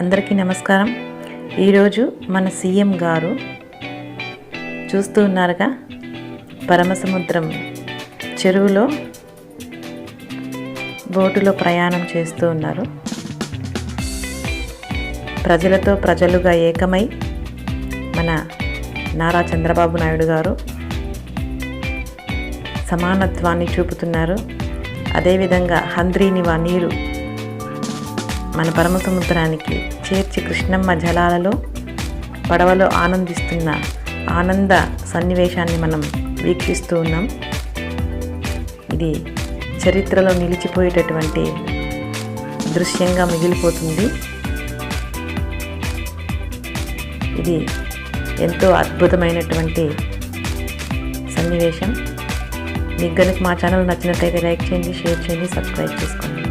అందరికీ నమస్కారం. ఈరోజు మన సీఎం గారు చూస్తూ ఉన్నారుగా పరమసముద్రం చెరువులో బోటులో ప్రయాణం చేస్తూ ఉన్నారు. ప్రజలతో ప్రజలుగా ఏకమై మన నారా చంద్రబాబు నాయుడు గారు సమానత్వాన్ని చూపుతున్నారు. అదేవిధంగా హంద్రీనివా నీరు మన పరమసముద్రానికి చేర్చి కృష్ణమ్మ జలాలలో పడవలో ఆనందిస్తున్న ఆనంద సన్నివేశాన్ని మనం వీక్షిస్తూ ఉన్నాం. ఇది చరిత్రలో నిలిచిపోయేటటువంటి దృశ్యంగా మిగిలిపోతుంది. ఇది ఎంతో అద్భుతమైనటువంటి సన్నివేశం. మీకు కనుక మా ఛానల్ నచ్చినట్లయితే లైక్ చేయండి షేర్ చేయండి సబ్స్క్రైబ్ చేసుకోండి.